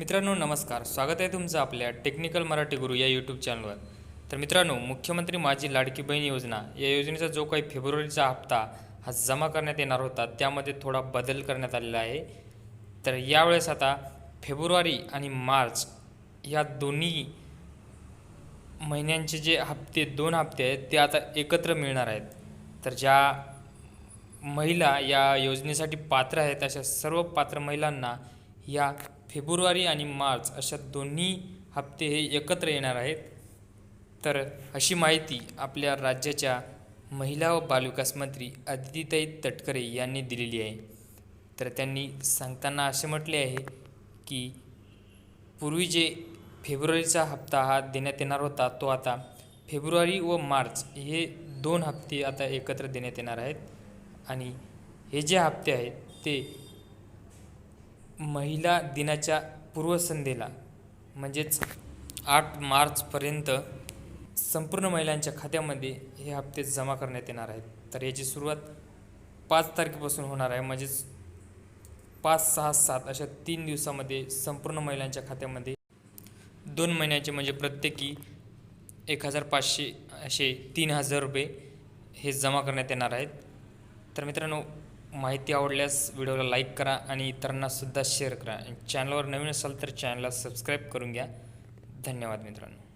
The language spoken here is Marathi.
मित्रांनो नमस्कार. स्वागत आहे तुमचं आपल्या टेक्निकल मराठी गुरु या यूट्यूब चॅनलवर तर मित्रांनो मुख्यमंत्री माझी लाडकी बहीण योजना या योजनेचा जो काही फेब्रुवारीचा हप्ता हा जमा करण्यात येणार होता त्यामध्ये थोडा बदल करण्यात आलेला आहे. तर यावेळेस आता फेब्रुवारी आणि मार्च या दोन्ही महिन्यांचे जे हप्ते दोन हप्ते आहेत ते आता एकत्र मिळणार आहेत. तर ज्या महिला या योजनेसाठी पात्र आहेत अशा सर्व पात्र महिलांना या फेब्रुवारी आणि मार्च अशा दोन्ही हप्ते हे एकत्र येणार आहेत. तर अशी माहिती आपल्या राज्याच्या महिला व बालविकास मंत्री अदितीताई तटकरे यांनी दिलेली आहे. तर त्यांनी सांगताना असे म्हटले आहे की पूर्वी जे फेब्रुवारीचा हप्ता हा देण्यात येणार होता तो आता फेब्रुवारी व मार्च हे दोन हप्ते आता एकत्र देण्यात येणार आहेत. आणि हे जे हप्ते आहेत ते महिला दिनाच्या पूर्वसंध्येला म्हणजेच आठ मार्चपर्यंत संपूर्ण महिलांच्या खात्यामध्ये हे हप्ते जमा करण्यात येणार आहेत. तर याची सुरुवात पाच तारखेपासून होणार आहे. म्हणजेच पाच सहा सात अशा तीन दिवसामध्ये संपूर्ण महिलांच्या खात्यामध्ये दोन महिन्याचे म्हणजे प्रत्येकी एक हजार पाचशे असे तीन हजार रुपये हे जमा करण्यात येणार आहेत. तर मित्रांनो माहिती आवडल्यास व्हिडिओला लाईक करा आणि इतरांनासुद्धा शेअर करा. चॅनलवर नवीन असाल तर चॅनलला सबस्क्राईब करून घ्या. धन्यवाद मित्रांनो.